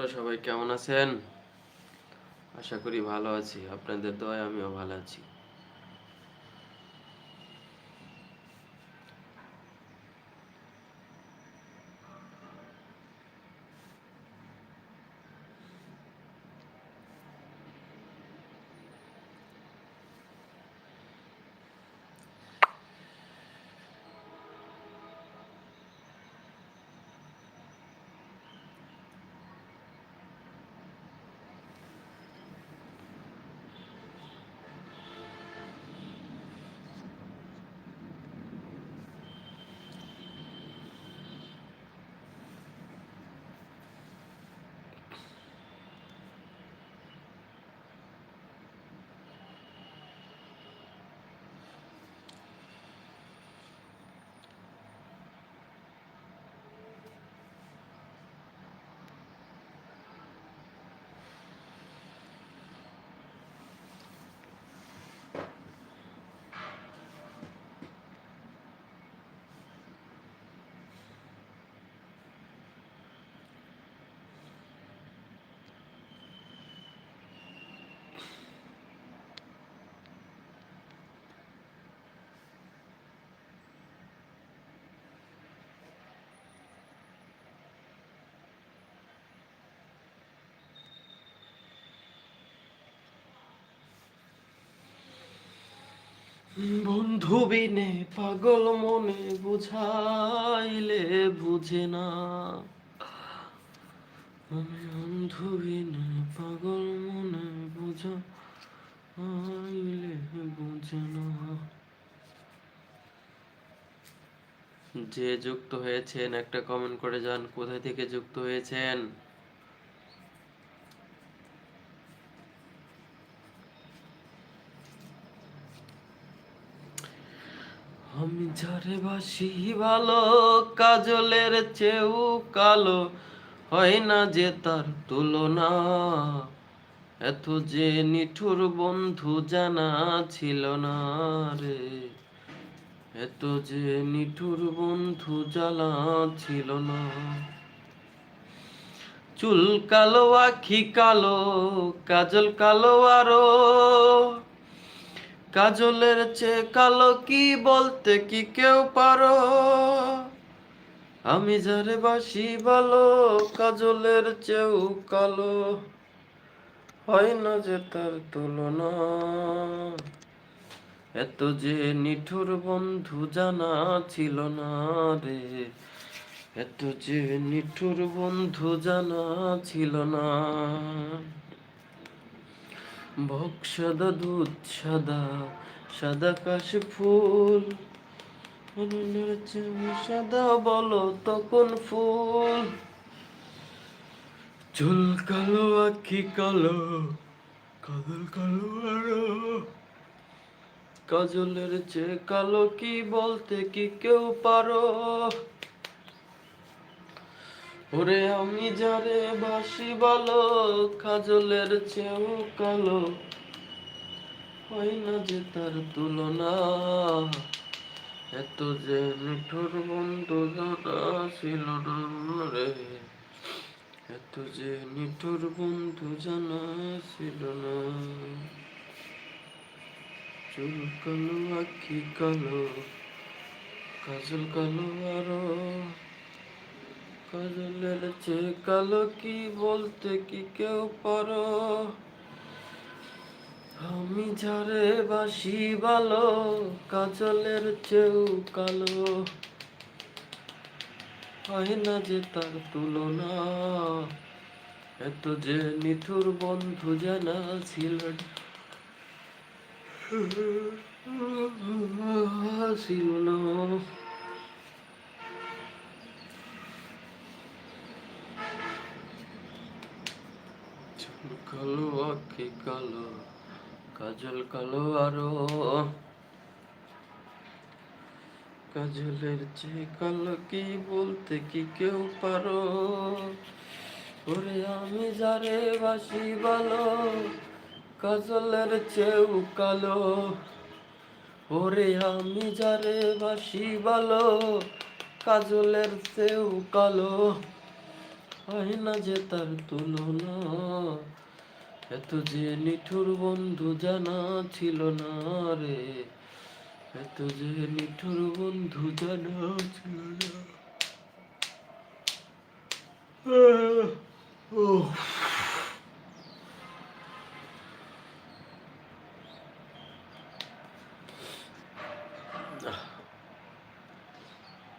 বন্ধুরা সবাই কেমন আছেন? আশা করি ভালো আছি। আপনাদের দয়ায় আমিও ভালো আছি। বন্ধু বিনে পাগল মনে বুঝাইলে বুঝে না। আমি বন্ধু বিনে পাগল মনে বুঝাইলে বুঝে না। যে যুক্ত হয়েছেন, একটা কমেন্ট করে যান, কোথায় থেকে যুক্ত হয়েছেন? আমি যারে বাসি ভালো, কাজলের চেউ কালো। হয় না যে তার তুলনা, এত যে নিঠুর বন্ধু জানা ছিল না রে। এত যে নিঠুর বন্ধু জ্বালা ছিল না। চুল কালো, আখি কালো, কাজল কালো আরও। কাজলের চেয়ে কালো কি বলতে কি কেউ পারো? আমি যারে বাসি ভালো, কাজলের চেয়েও কালো। হয় না যে তার তুলনা। এত যে নিঠুর বন্ধু জানা ছিল না রে। এত যে নিঠুর বন্ধু জানা ছিল না। ভোগ সাদা, দুধ সাদা সাদা কাশ ফুল। সাদা, বলো তখন ফুল? চুল কালো, আখি কালো, কাজল কালো আরও। কাজলের চেয়ে কালো কি বলতে কি কেউ পারো? ওরে আমি যারে বাসি ভালো কাজলের চেয়েও কালো। হয় না যে তার তুলনা, এত যে মিঠুর বন্ধু জানা ছিল না রে। এত যে নিঠুর বন্ধু জানা ছিল না। চুল কালো, আখি কালো, কাজল কালো আরও কাজলের চেয়ে কালো কি বলতে কি কেউ পারো? আমি যারে বাসি ভালো, কাজলের চেয়েও কালো। হয় না যে তার তুলনা, এত যে নিঠুর বন্ধু জানা ছিল না চুল কালো আখি কালো, কাজল কালো আরও। কাজলের চেয়ে কালো কি বলতে কি কেউ পারো? ওরে আমি যারে বাসি ভালো, কাজলের চেয়েও কালো। ওরে আমি যারে বাসি ভালো, কাজলের চেয়েও কালো। হয় না যে তার তুলনা এত যে নিঠুর বন্ধু জানা ছিল না রে। এত যে নিঠুর বন্ধু জানা ছিল না। উফ।